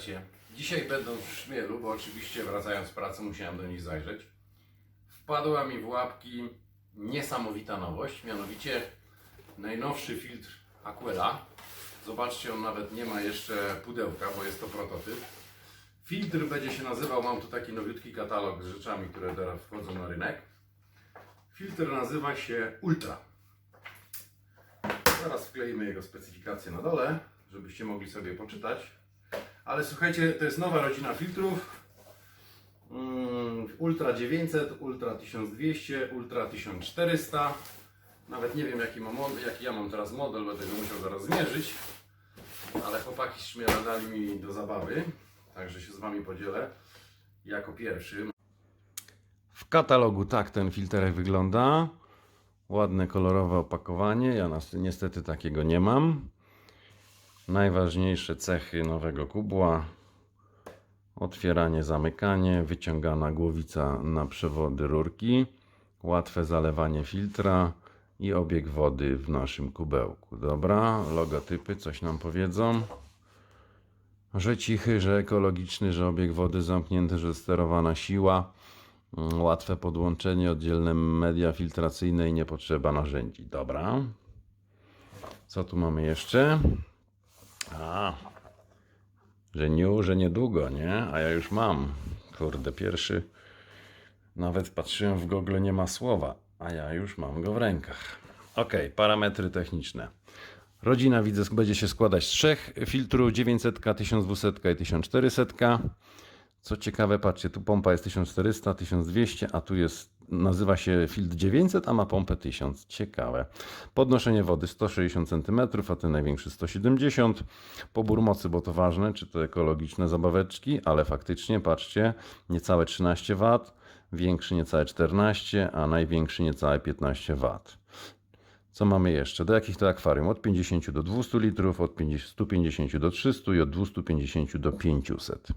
Słuchajcie, dzisiaj będą w szmielu, bo oczywiście wracając z pracy musiałem do nich zajrzeć. Wpadła mi w łapki niesamowita nowość, mianowicie najnowszy filtr Aquela. Zobaczcie, on nawet nie ma jeszcze pudełka, bo jest to prototyp. Filtr będzie się nazywał, mam tu taki nowiutki katalog z rzeczami, które teraz wchodzą na rynek. Filtr nazywa się Ultra. Zaraz wkleimy jego specyfikację na dole, żebyście mogli sobie poczytać. Ale słuchajcie, to jest nowa rodzina filtrów. Mm, Ultra 900, Ultra 1200, Ultra 1400. Nawet nie wiem jaki, mam jaki ja mam teraz model, będę go musiał zaraz zmierzyć. Ale chłopaki z Szmiela dali mi do zabawy, także się z Wami podzielę jako pierwszy. W katalogu tak ten filterek wygląda. Ładne kolorowe opakowanie. Ja niestety takiego nie mam. Najważniejsze cechy nowego kubła. Otwieranie, zamykanie, wyciągana głowica na przewody rurki, łatwe zalewanie filtra i obieg wody w naszym kubełku. Dobra, logotypy coś nam powiedzą. Że cichy, że ekologiczny, że obieg wody zamknięty, że sterowana siła, mm, łatwe podłączenie, oddzielne media filtracyjne i nie potrzeba narzędzi. Dobra. Co tu mamy jeszcze? A, że nie, że niedługo, nie? A ja już mam. Kurde, pierwszy. Nawet patrzyłem w Google, nie ma słowa, a ja już mam go w rękach. Ok, parametry techniczne. Rodzina widzę będzie się składać z trzech filtrów 900, 1200 i 1400. Co ciekawe, patrzcie, tu pompa jest 1400, 1200, a tu jest, nazywa się filtr 900, a ma pompę 1000. Ciekawe. Podnoszenie wody 160 cm, a ten największy 170. Pobór mocy, bo to ważne, czy to ekologiczne zabaweczki, ale faktycznie, patrzcie, niecałe 13 W, większy niecałe 14, a największy niecałe 15 W. Co mamy jeszcze? Do jakich to akwarium? Od 50 do 200 litrów, od 50 150 do 300 i od 250 do 500.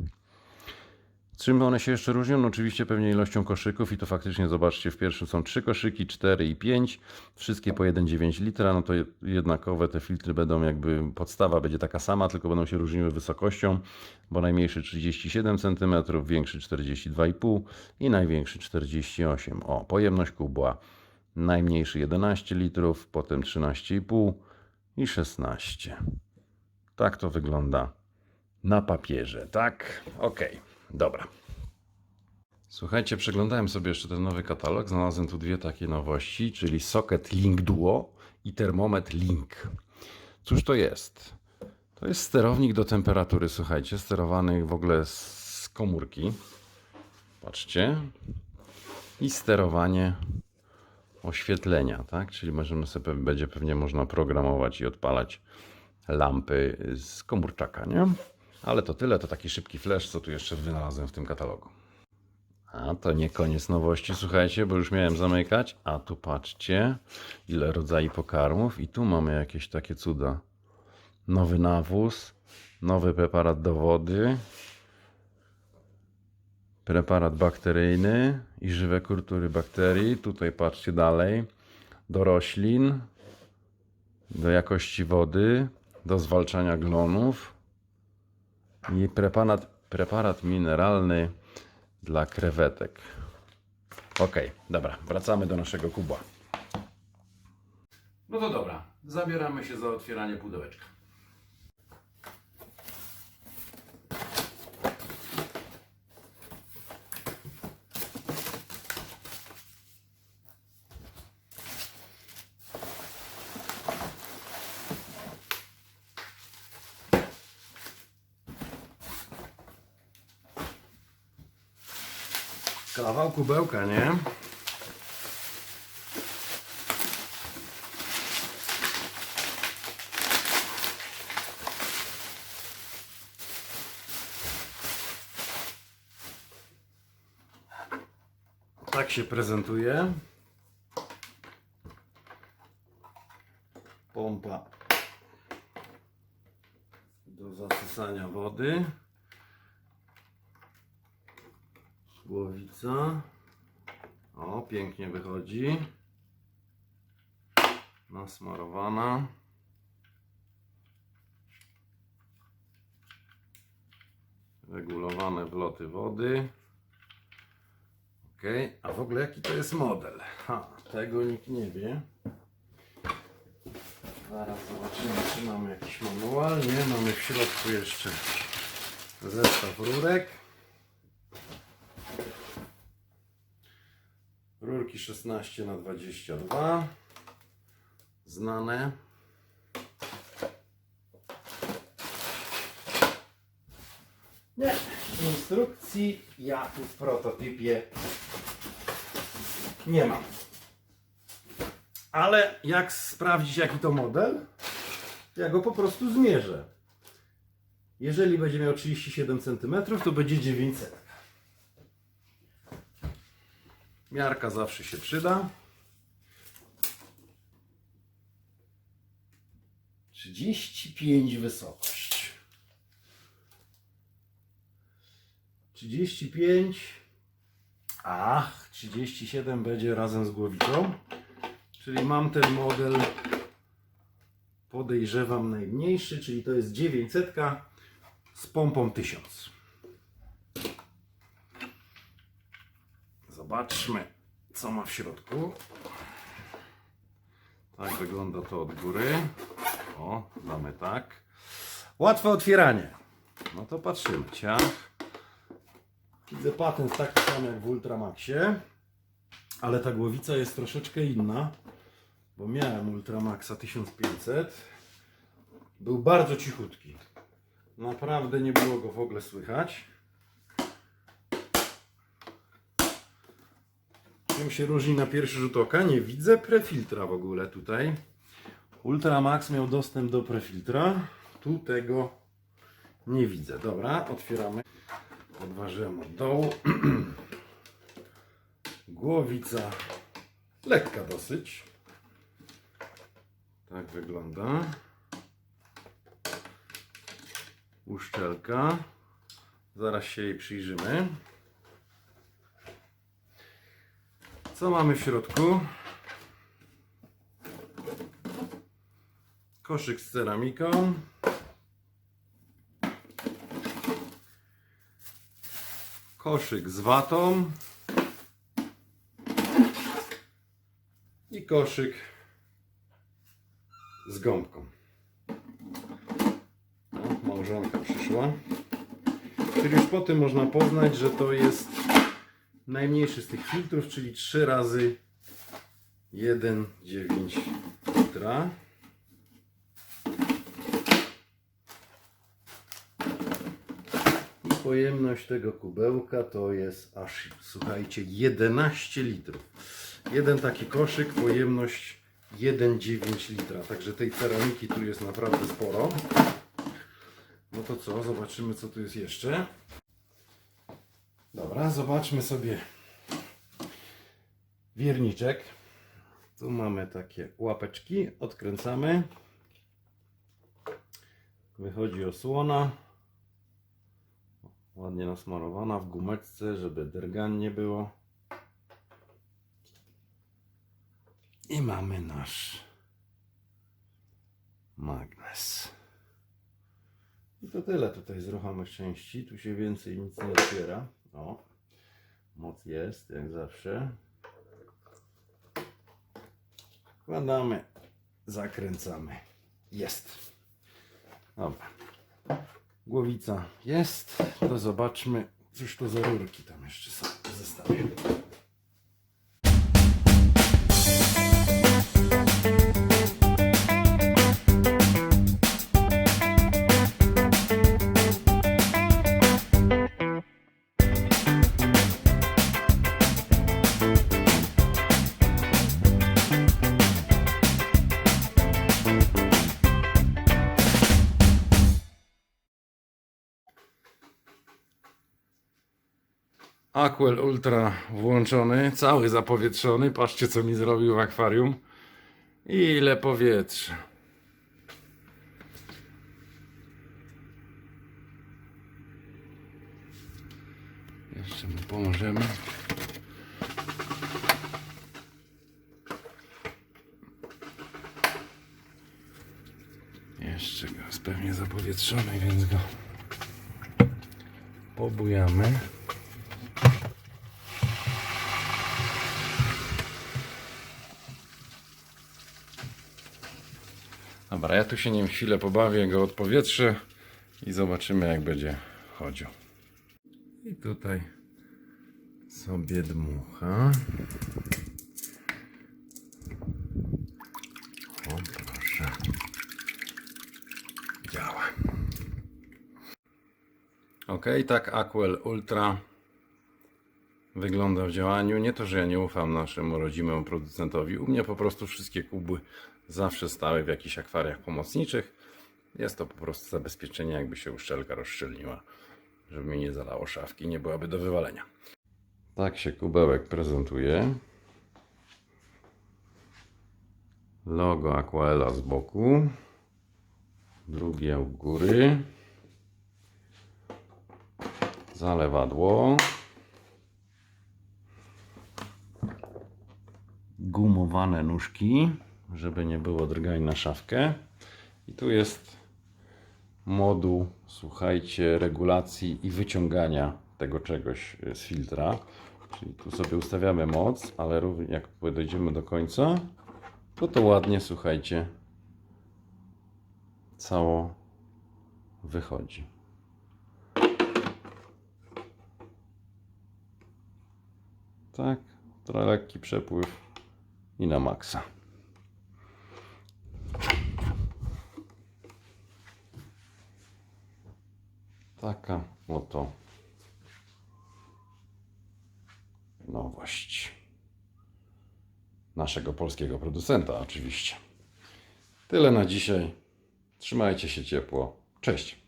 Czym one się jeszcze różnią? No oczywiście pewnie ilością koszyków i to faktycznie zobaczcie, w pierwszym są trzy koszyki, 4 i 5, wszystkie po 1,9 litra, no to jednakowe te filtry będą jakby, podstawa będzie taka sama, tylko będą się różniły wysokością, bo najmniejszy 37 cm, większy 42,5 i największy 48. O, pojemność kubła, najmniejszy 11 litrów, potem 13,5 i 16. Tak to wygląda na papierze, tak? Okej, dobra. Słuchajcie, przeglądałem sobie jeszcze ten nowy katalog. Znalazłem tu dwie takie nowości, czyli socket Link Duo i termometr Link. Cóż to jest? To jest sterownik do temperatury, słuchajcie, sterowany w ogóle z komórki. Patrzcie. I sterowanie oświetlenia, tak? Czyli możemy sobie, będzie pewnie można programować i odpalać lampy z komórczaka, nie? Ale to tyle, to taki szybki flash, co tu jeszcze wynalazłem w tym katalogu. A to nie koniec nowości, słuchajcie, bo już miałem zamykać. A tu patrzcie, ile rodzajów pokarmów i tu mamy jakieś takie cuda. Nowy nawóz, nowy preparat do wody, preparat bakteryjny i żywe kultury bakterii. Tutaj patrzcie dalej, do roślin, do jakości wody, do zwalczania glonów i preparat, preparat mineralny dla krewetek. Ok, dobra, wracamy do naszego kubła. No to dobra, zabieramy się za otwieranie pudełeczka. Kawał kubełka, nie? Tak się prezentuje. Pompa do zasysania wody. Głowica. O, pięknie wychodzi. Nasmarowana. regulowane wloty wody. Ok, a w ogóle jaki to jest model? Ha, tego nikt nie wie. Zaraz zobaczymy, czy mamy jakiś manual. Nie, mamy w środku jeszcze zestaw rurek. Rurki 16 na 22 znane. Nie, instrukcji ja tu w prototypie nie mam. Ale jak sprawdzić jaki to model? Ja go po prostu zmierzę. Jeżeli będzie miał 37 cm, to będzie 900. Miarka zawsze się przyda. 35 wysokość. 35. Ach, 37 będzie razem z głowicą. Czyli mam ten model podejrzewam najmniejszy, czyli to jest 900 z pompą 1000. Zobaczmy, co ma w środku. Tak wygląda to od góry. O, damy tak. Łatwe otwieranie. No to patrzymy. Ciach. Widzę patent taki sam jak w Ultramaxie, ale ta głowica jest troszeczkę inna, bo miałem Ultramaxa 1500. Był bardzo cichutki. Naprawdę nie było go w ogóle słychać. Czym się różni na pierwszy rzut oka? Nie widzę prefiltra w ogóle tutaj. Ultramax miał dostęp do prefiltra. Tu tego nie widzę. Dobra, otwieramy. Podważyłem od dołu. Głowica lekka dosyć. Tak wygląda. Uszczelka. Zaraz się jej przyjrzymy. Co mamy w środku? Koszyk z ceramiką. Koszyk z watą. I koszyk z gąbką. O, małżonka przyszła. Czyli już po tym można poznać, że to jest najmniejszy z tych filtrów, czyli 3 razy 1,9 litra. I pojemność tego kubełka to jest aż, słuchajcie, 11 litrów. Jeden taki koszyk, pojemność 1,9 litra. Także tej ceramiki tu jest naprawdę sporo. No to co, zobaczymy co tu jest jeszcze. Dobra, zobaczmy sobie wierniczek. Tu mamy takie łapeczki, odkręcamy. Wychodzi osłona. Ładnie nasmarowana w gumeczce, żeby dergan nie było. I mamy nasz magnes. I to tyle tutaj z ruchomych części. Tu się więcej nic nie otwiera. O, moc jest, jak zawsze. Wkładamy, zakręcamy. Jest. Dobra. Głowica jest. To zobaczmy, cóż to za rurki tam jeszcze są w. Aquel Ultra włączony, cały zapowietrzony. Patrzcie, co mi zrobił w akwarium. Ile powietrza. Jeszcze mu pomożemy. Jeszcze go jest pewnie zapowietrzony, więc go pobujamy. Dobra, ja tu się nim chwilę pobawię, go odpowietrzę i zobaczymy jak będzie chodził. I tutaj sobie dmucha. O proszę. Działa. Ok, tak Aquel Ultra wygląda w działaniu. Nie to, że ja nie ufam naszemu rodzimemu producentowi. U mnie po prostu wszystkie kubły zawsze stały w jakichś akwariach pomocniczych. Jest to po prostu zabezpieczenie, jakby się uszczelka rozszczelniła, żeby mi nie zalało szafki, nie byłaby do wywalenia. Tak się kubełek prezentuje. Logo Aquaela z boku. Drugie u góry. Zalewadło. Gumowane nóżki, żeby nie było drgań na szafkę. I tu jest moduł, słuchajcie, regulacji i wyciągania tego czegoś z filtra. Czyli tu sobie ustawiamy moc, ale również jak dojdziemy do końca, to to ładnie, słuchajcie, cało wychodzi. Tak, trochę lekki przepływ i na maksa. Taka oto nowość naszego polskiego producenta, oczywiście. Tyle na dzisiaj. Trzymajcie się ciepło. Cześć.